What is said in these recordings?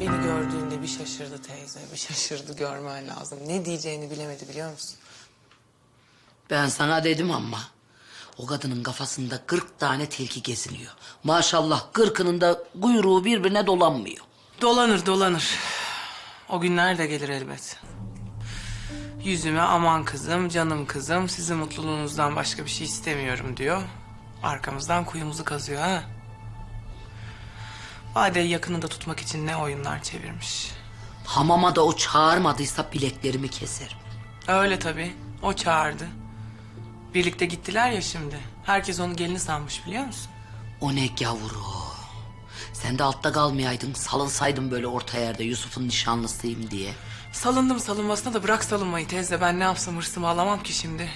Beni gördüğünde bir şaşırdı teyze, bir şaşırdı görmen lazım. Ne diyeceğini bilemedi biliyor musun? Ben sana dedim ama o kadının kafasında 40 tane tilki geziniyor. Maşallah kırkının da kuyruğu birbirine dolanmıyor. Dolanır dolanır. O günler de gelir elbet. Yüzüme aman kızım, canım kızım, sizin mutluluğunuzdan başka bir şey istemiyorum diyor. Arkamızdan kuyumuzu kazıyor ha. Bade'yi yakınında tutmak için ne oyunlar çevirmiş. Hamama da o çağırmadıysa bileklerimi keserim. Öyle tabii. O çağırdı. Birlikte gittiler ya şimdi. Herkes onu gelini sanmış biliyor musun? O ne gavuru. Sen de altta kalmayaydın, salınsaydın böyle orta yerde Yusuf'un nişanlısıyım diye. Salındım salınmasına da bırak salınmayı teyze. Ben ne yapsam hırsımı alamam ki şimdi.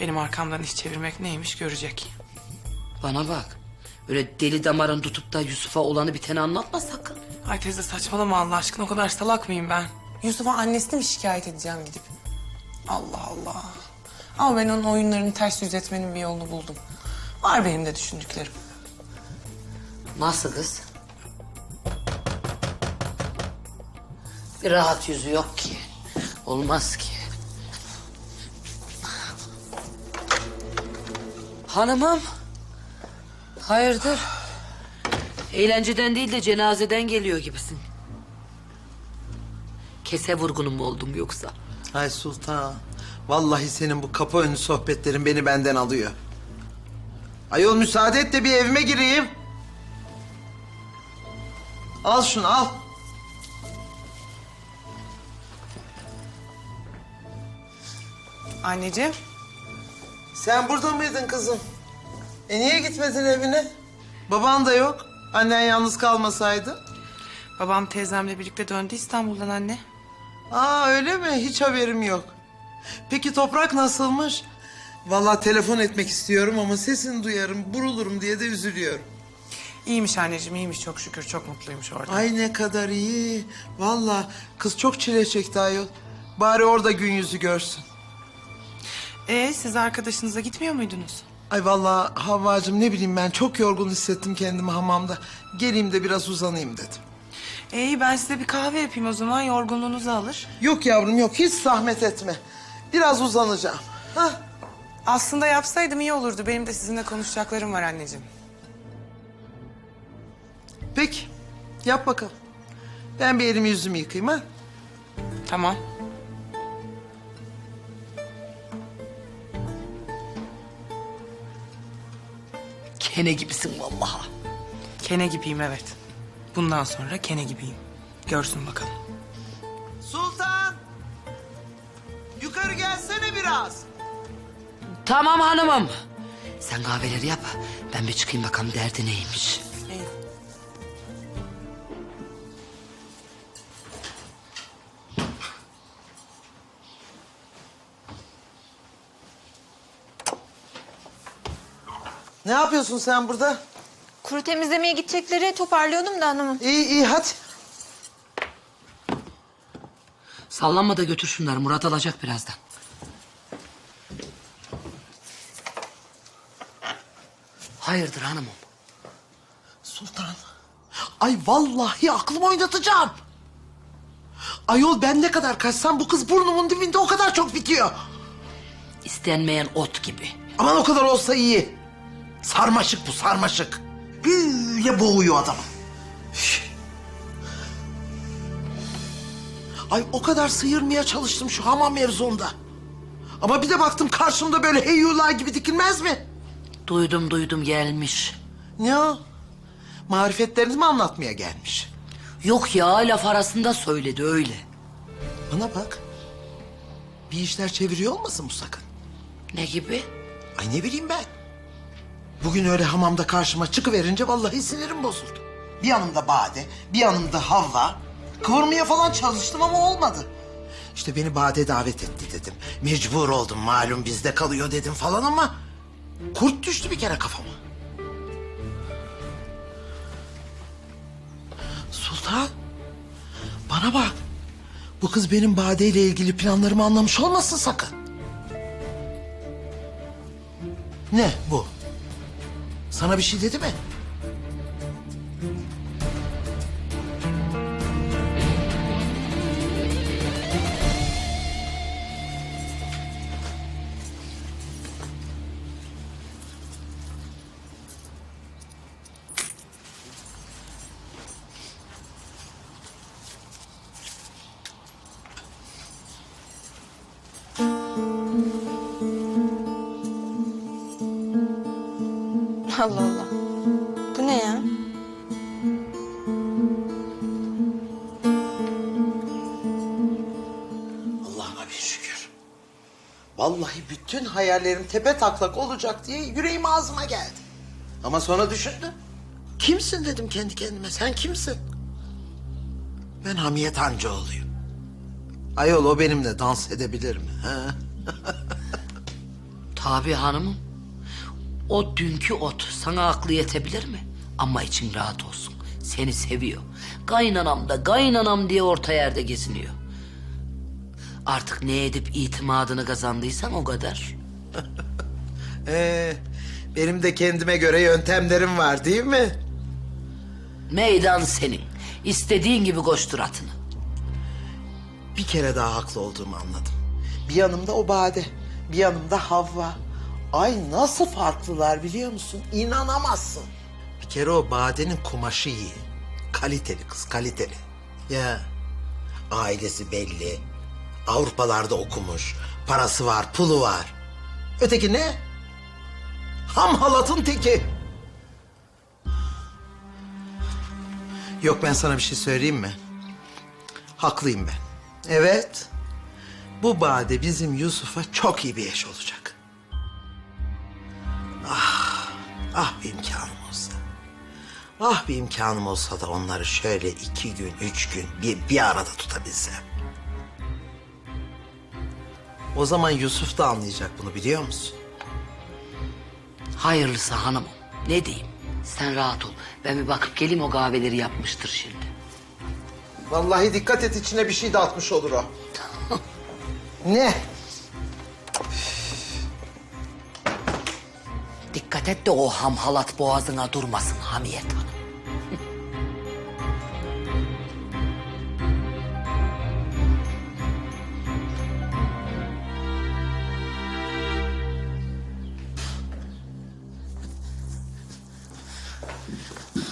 Benim arkamdan iş çevirmek neymiş görecek. Bana bak. Öyle deli damarın tutup da Yusuf'a olanı biteni anlatma sakın. Ay teyze saçmalama Allah aşkına o kadar salak mıyım ben? Yusuf'a annesini mi şikayet edeceğim gidip? Allah Allah. Ama ben onun oyunlarını ters yüz etmenin bir yolunu buldum. Var benim de düşündüklerim. Nasıl kız? Bir rahat yüzü yok ki. Olmaz ki. Hanımım. Hayırdır? Eğlenceden değil de cenazeden geliyor gibisin. Kese vurgunun mu oldun yoksa? Ay Sultan. Vallahi senin bu kapı önü sohbetlerin beni benden alıyor. Ayol müsaade et de bir evime gireyim. Al şunu al. Anneciğim. Sen burada mıydın kızım? E niye gitmedin evine? Baban da yok. Annen yalnız kalmasaydı. Babam teyzemle birlikte döndü İstanbul'dan anne. Aa öyle mi? Hiç haberim yok. Peki toprak nasılmış? Vallahi telefon etmek istiyorum ama sesini duyarım, burulurum diye de üzülüyorum. İyiymiş anneciğim iyiymiş çok şükür çok mutluymuş orada. Ay ne kadar iyi. Vallahi kız çok çile çekti ayol. Bari orada gün yüzü görsün. Ee siz arkadaşınıza gitmiyor muydunuz? Ay vallahi Havvacığım ne bileyim ben çok yorgun hissettim kendimi hamamda. Geleyim de biraz uzanayım dedim. İyi ben size bir kahve yapayım o zaman yorgunluğunuzu alır. Yok yavrum yok hiç zahmet etme. Biraz uzanacağım. Hah. Aslında yapsaydım iyi olurdu. Benim de sizinle konuşacaklarım var anneciğim. Peki yap bakalım. Ben bir elimi yüzümü yıkayayım ha. Tamam. Kene gibisin vallahi. Kene gibiyim evet. Bundan sonra kene gibiyim. Görsün bakalım. Sultan! Yukarı gelsene biraz. Tamam hanımım. Sen kahveleri yap. Ben bir çıkayım bakalım derdi neymiş. Ne yapıyorsun sen burada? Kuru temizlemeye gidecekleri toparlıyordum da hanımım. İyi iyi hadi. Sallanma da götür şunları. Murat alacak birazdan. Hayırdır hanımım? Sultan. Ay vallahi aklımı oynatacağım. Ayol ben ne kadar kaçsam bu kız burnumun dibinde o kadar çok bitiyor. İstenmeyen ot gibi. Aman o kadar olsa iyi. Sarmaşık bu sarmaşık. Böyle boğuyor adamı. Üf. Ay o kadar sıyırmaya çalıştım şu hamam mevzunda. Ama bir de baktım karşımda böyle heyyula gibi dikilmez mi? Duydum duydum gelmiş. Ne o? Marifetlerini mi anlatmaya gelmiş? Yok ya laf arasında söyledi öyle. Bana bak. Bir işler çeviriyor olmasın bu sakın? Ne gibi? Ay ne bileyim ben. Bugün öyle hamamda karşıma çıkıverince vallahi sinirim bozuldu. Bir yanımda Bade, bir yanımda Havva. Kıvırmaya falan çalıştım ama olmadı. İşte beni Bade davet etti dedim. Mecbur oldum malum bizde kalıyor dedim falan ama... ...kurt düştü bir kere kafama. Sultan, bana bak. Bu kız benim Bade ile ilgili planlarımı anlamış olmasın sakın. Ne bu? Sana bir şey dedi mi? Allah Allah. Bu ne ya? Allah'ıma bir şükür. Vallahi bütün hayallerim tepe taklak olacak diye yüreğim ağzıma geldi. Ama sonra düşündüm. Kimsin dedim kendi kendime. Sen kimsin? Ben Hamiyet Hancıoğlu'yum. Ayol o benimle dans edebilir mi? Tabii hanımım. O dünkü ot sana aklı yetebilir mi? Ama için rahat olsun. Seni seviyor. Kaynanam da kaynanam diye orta yerde geziniyor. Artık ne edip itimadını kazandıysan o kadar. Ee, benim de kendime göre yöntemlerim var değil mi? Meydan senin. İstediğin gibi koştur atını. Bir kere daha haklı olduğumu anladım. Bir yanımda o Bade, bir yanımda Havva. Ay nasıl farklılar biliyor musun? İnanamazsın. Bir kere o Bade'nin kumaşı iyi. Kaliteli kız, kaliteli. Ya ailesi belli. Avrupalarda okumuş. Parası var, pulu var. Öteki ne? Ham halatın teki. Yok ben sana bir şey söyleyeyim mi? Haklıyım ben. Evet. Bu Bade bizim Yusuf'a çok iyi bir eş olacak. Ah, bir imkanım olsa. Ah bir imkanım olsa da onları şöyle iki gün, üç gün bir, bir arada tutabilsem. O zaman Yusuf da anlayacak bunu biliyor musun? Hayırlısı hanımım. Ne diyeyim? Sen rahat ol. Ben bir bakıp geleyim o kahveleri yapmıştır şimdi. Vallahi dikkat et içine bir şey de atmış olur o. ne? Dikkat et de o hamhalat boğazına durmasın Hamiyet Hanım.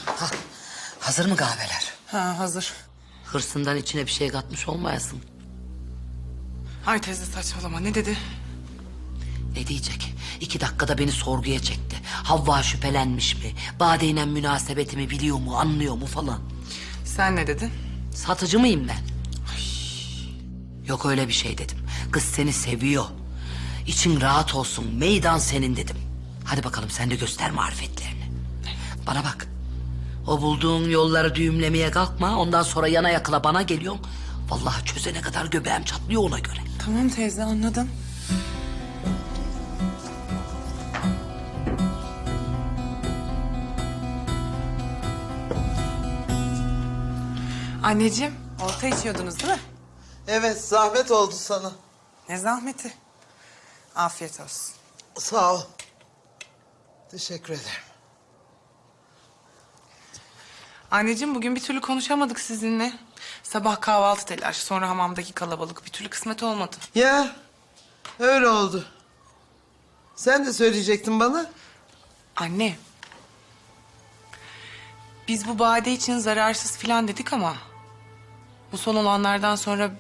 Ha, hazır mı kahveler? Ha hazır. Hırsından içine bir şey katmış olmayasın. Ay teyze saçmalama ne dedi? Ne diyecek? İki dakikada beni sorguya çekti. Havva şüphelenmiş mi? Badeyle münasebetimi biliyor mu, anlıyor mu falan. Sen ne dedin? Satıcı mıyım ben? Yok öyle bir şey dedim. Kız seni seviyor. İçin rahat olsun. Meydan senin dedim. Hadi bakalım sen de göster marifetlerini. Bana bak. O bulduğun yolları düğümlemeye kalkma. Ondan sonra yana yakıla bana geliyorsun. Vallahi çözene kadar göbeğim çatlıyor ona göre. Tamam teyze anladım. Anneciğim, orta içiyordunuz değil mi? Evet zahmet oldu sana. Ne zahmeti. Afiyet olsun. Sağ ol. Teşekkür ederim. Anneciğim bugün bir türlü konuşamadık sizinle. Sabah kahvaltı telaşı, sonra hamamdaki kalabalık bir türlü kısmet olmadı. Ya öyle oldu. Sen de söyleyecektin bana. Anne. Biz bu bade için zararsız filan dedik ama... ...bu son olanlardan sonra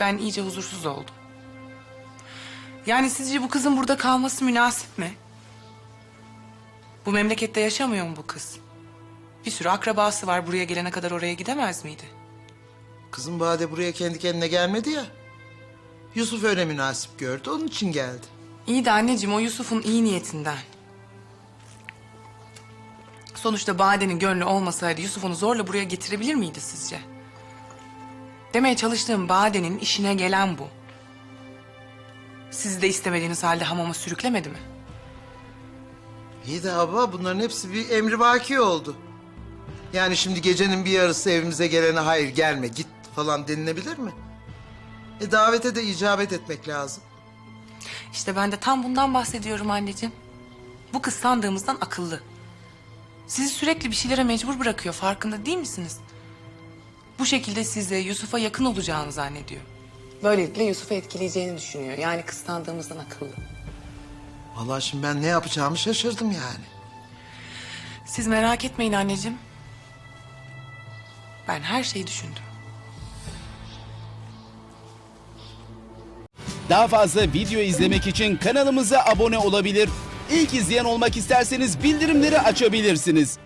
ben iyice huzursuz oldum. Yani sizce bu kızın burada kalması münasip mi? Bu memlekette yaşamıyor mu bu kız? Bir sürü akrabası var. Buraya gelene kadar oraya gidemez miydi? Kızım Bade buraya kendi kendine gelmedi ya. Yusuf öyle münasip gördü. Onun için geldi. İyi de anneciğim o Yusuf'un iyi niyetinden. Sonuçta Bade'nin gönlü olmasaydı Yusuf onu zorla buraya getirebilir miydi sizce? Demeye çalıştığım Bade'nin işine gelen bu. Sizi de istemediğiniz halde hamama sürüklemedi mi? İyi de abla bunların hepsi bir emrivaki oldu. Yani şimdi gecenin bir yarısı evimize gelene hayır gelme git falan denilebilir mi? E davete de icabet etmek lazım. İşte ben de tam bundan bahsediyorum anneciğim. Bu kız sandığımızdan akıllı. Sizi sürekli bir şeylere mecbur bırakıyor farkında değil misiniz? Bu şekilde size Yusuf'a yakın olacağını zannediyor. Böylelikle Yusuf'u etkileyeceğini düşünüyor. Yani kız sandığımızdan akıllı. Vallahi şimdi ben ne yapacağımı şaşırdım yani. Siz merak etmeyin anneciğim. Ben her şeyi düşündüm. Daha fazla video izlemek için kanalımıza abone olabilir. İlk izleyen olmak isterseniz bildirimleri açabilirsiniz.